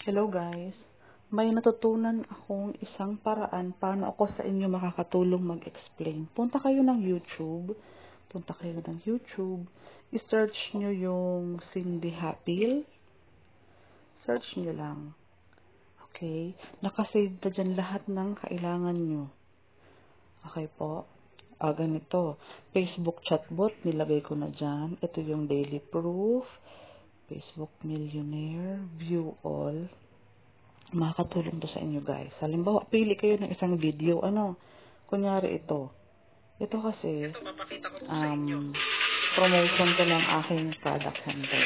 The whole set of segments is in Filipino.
Hello guys. May natutunan akong isang paraan paano ako sa inyo makakatulong mag-explain. Punta kayo ng YouTube. Punta kayo ng YouTube. I-search nyo yung Cindy Hapil. Search nyo lang. Okay? Nakasave na dyan lahat ng kailangan nyo. Okay po? Ah, ganito. Facebook chatbot, nilagay ko na dyan. Ito yung daily proof. Facebook Millionaire, view all. Makakatulong to sa inyo guys. Halimbawa, pili kayo ng isang video. Ano? Kunyari ito. Ito kasi, Ito, ko po sa inyo. um, promotion ko ng aking product center.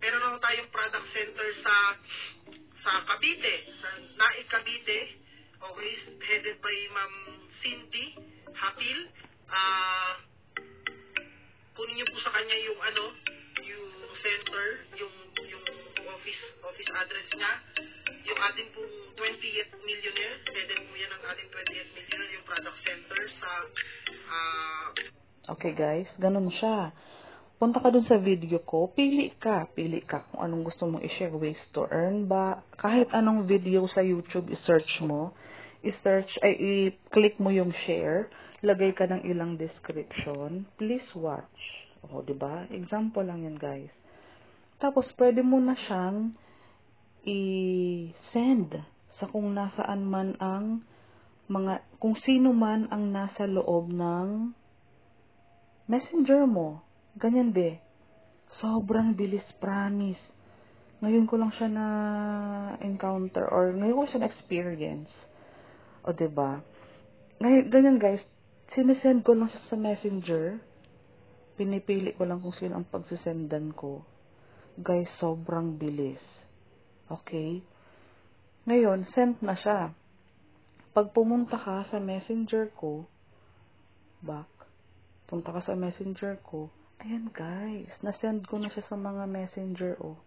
Meron naman tayong product center sa sa Cavite, sa Naik Cavite. Okay, headed by Ma'am Cindy Hapil. Ah, kunin niyo po sa kanya yung ano, yung center, yung yung office office address niya. Yung ating pong 20th millionaire, headed po yan ang ating 20th millionaire, yung product center sa ah, Okay guys, ganun siya. Punta ka dun sa video ko, pili ka, pili ka kung anong gusto mong i-share, ways to earn ba, kahit anong video sa YouTube, i-search mo, i-search, ay i-click mo yung share, lagay ka ng ilang description, please watch. O, di ba? Example lang yan guys. Tapos, pwede mo na siyang i-send sa kung nasaan man ang mga, kung sino man ang nasa loob ng messenger mo. Ganyan be. Sobrang bilis, promise. Ngayon ko lang siya na encounter or ngayon ko siya na experience. O, ba? Ngayon, ganyan guys, sinesend ko lang siya sa messenger. Pinipili ko lang kung sino ang pagsisendan ko. Guys, sobrang bilis. Okay? Ngayon, sent na siya. Pag pumunta ka sa messenger ko, back, punta ka sa messenger ko, ayan guys, nasend ko na siya sa mga messenger, oh.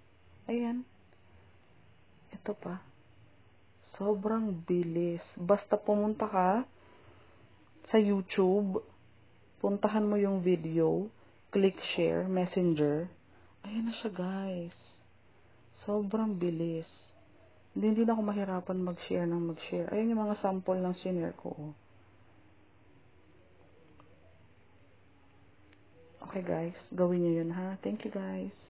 Ayan. Ito pa. Sobrang bilis. Basta pumunta ka sa YouTube, puntahan mo yung video, click share, messenger, ayan na siya guys. Sobrang bilis. Hindi, hindi na ako mahirapan mag-share ng mag-share. Ayan yung mga sample ng senior ko, oh. Okay guys, gawin nyo yun ha. Thank you guys.